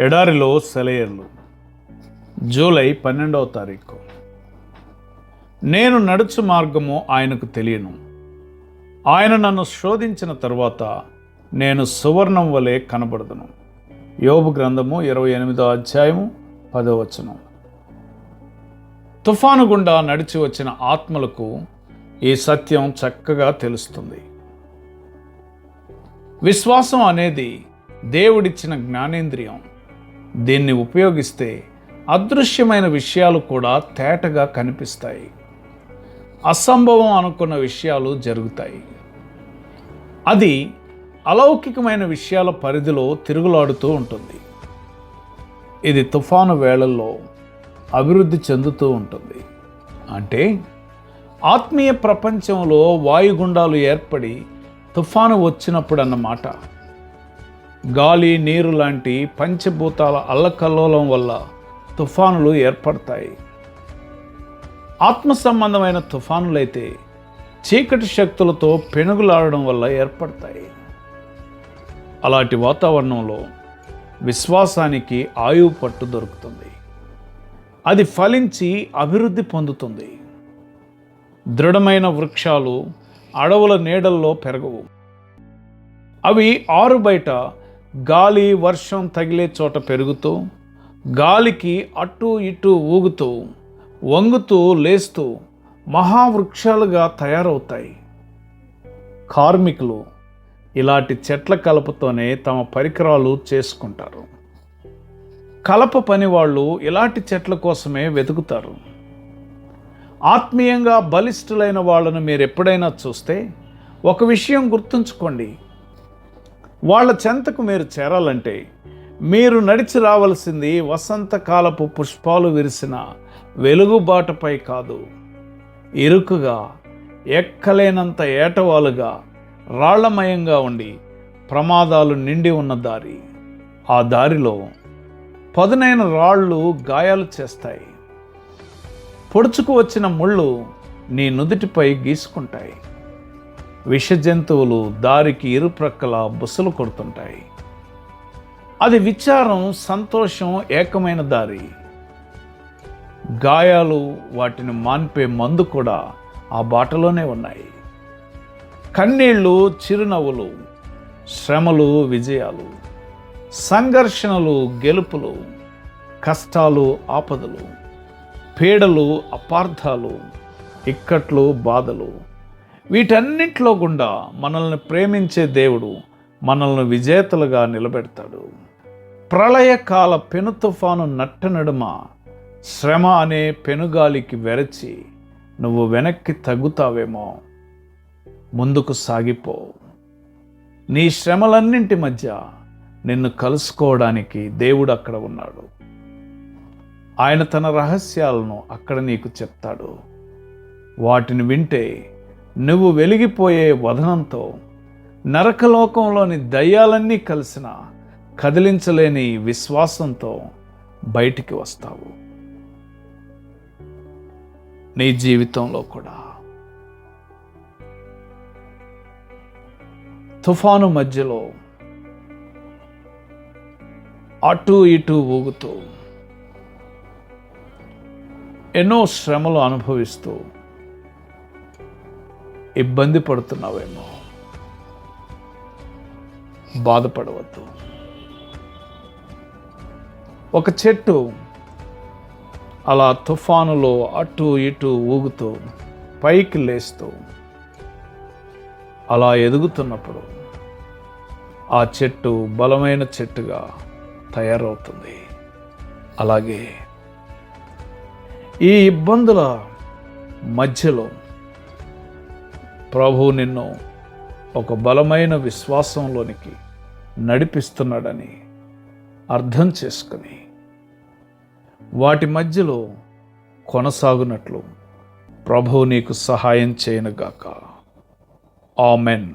ఎడారిలో సెలయర్లు. జూలై పన్నెండవ తారీఖు. నేను నడుచు మార్గము ఆయనకు తెలియను. ఆయన నన్ను శోధించిన తరువాత నేను సువర్ణం వలె కనబడదును. యోబు గ్రంథము ఇరవై ఎనిమిదో అధ్యాయము పదో వచనం. తుఫాను గుండా నడిచి వచ్చిన ఆత్మలకు ఈ సత్యం చక్కగా తెలుస్తుంది. విశ్వాసం అనేది దేవుడిచ్చిన జ్ఞానేంద్రియం. దీన్ని ఉపయోగిస్తే అదృశ్యమైన విషయాలు కూడా తేటగా కనిపిస్తాయి. అసంభవం అనుకున్న విషయాలు జరుగుతాయి. అది అలౌకికమైన విషయాల పరిధిలో తిరుగులాడుతూ ఉంటుంది. ఇది తుఫాను వేళల్లో అభివృద్ధి చెందుతూ ఉంటుంది. అంటే ఆత్మీయ ప్రపంచంలో వాయుగుండాలు ఏర్పడి తుఫాను వచ్చినప్పుడు అన్నమాట గాలి నీరు లాంటి పంచభూతాల అల్లకల్లోలం వల్ల తుఫానులు ఏర్పడతాయి. ఆత్మ సంబంధమైన తుఫానులైతే చీకటి శక్తులతో పెనుగులాడడం వల్ల ఏర్పడతాయి. అలాంటి వాతావరణంలో విశ్వాసానికి ఆయువు పట్టు దొరుకుతుంది. అది ఫలించి అభివృద్ధి పొందుతుంది. దృఢమైన వృక్షాలు అడవుల నీడల్లో పెరగవు. అవి ఆరు బయట గాలి వర్షం తగిలే చోట పెరుగుతూ గాలికి అటు ఇటు ఊగుతూ వంగుతూ లేస్తూ మహావృక్షాలుగా తయారవుతాయి. కార్మికులు ఇలాంటి చెట్ల కలపతోనే తమ పరికరాలు చేసుకుంటారు. కలప పని వాళ్ళు ఇలాంటి చెట్ల కోసమే వెతుకుతారు. ఆత్మీయంగా బలిష్ఠులైన వాళ్ళను మీరు ఎప్పుడైనా చూస్తే ఒక విషయం గుర్తుంచుకోండి. వాళ్ళ చెంతకు మీరు చేరాలంటే మీరు నడిచి రావలసింది వసంతకాలపు పుష్పాలు విరిసిన వెలుగుబాటపై కాదు. ఇరుకుగా ఎక్కలేనంత ఏటవాలుగా రాళ్ళమయంగా ఉండి ప్రమాదాలు నిండి ఉన్న దారి. ఆ దారిలో పదునైన రాళ్ళు గాయాలు చేస్తాయి. పొడుచుకు వచ్చిన ముళ్ళు నీ నుదుటిపై గీసుకుంటాయి. విష జంతువులు దారికి ఇరుప్రక్కల బుసలు కొడుతుంటాయి. అది విచారం సంతోషం ఏకమైన దారి. గాయాలు వాటిని మాన్పే మందు కూడా ఆ బాటలోనే ఉన్నాయి. కన్నీళ్ళు చిరునవ్వులు శ్రమలు విజయాలు సంఘర్షణలు గెలుపులు కష్టాలు ఆపదలు పీడలు అపార్థాలు ఇక్కట్లు బాధలు వీటన్నింటిలో గుండా మనల్ని ప్రేమించే దేవుడు మనల్ని విజేతలుగా నిలబెడతాడు. ప్రళయకాల పెను తుఫాను నట్ట నడుమ శ్రమ అనే పెనుగాలికి వెరచి నువ్వు వెనక్కి తగ్గుతావేమో. ముందుకు సాగిపో. నీ శ్రమలన్నింటి మధ్య నిన్ను కలుసుకోవడానికి దేవుడు అక్కడ ఉన్నాడు. ఆయన తన రహస్యాలను అక్కడ నీకు చెప్తాడు. వాటిని వింటే నువ్వు వెలిగిపోయే వదనంతో నరకలోకంలోని దయ్యాలన్నీ కలిసిన కదిలించలేని విశ్వాసంతో బయటికి వస్తావు. నీ జీవితంలో కూడా. తుఫాను మధ్యలో అటు ఇటు ఊగుతూ ఎన్నో శ్రమలు అనుభవిస్తూ ఇబ్బంది పడుతున్నావేమో. బాధపడవద్దు. ఒక చెట్టు అలా తుఫానులో అటు ఇటు ఊగుతూ పైకి లేస్తూ అలా ఎదుగుతున్నప్పుడు ఆ చెట్టు బలమైన చెట్టుగా తయారవుతుంది. అలాగే ఈ ఇబ్బందుల మధ్యలో ప్రభువు నిన్ను ఒక బలమైన విశ్వాసంలోనికి నడిపిస్తున్నాడని అర్థం చేసుకుని వాటి మధ్యలో కొనసాగునట్లు ప్రభు నీకు సహాయం చేయనుగాక. ఆమెన్.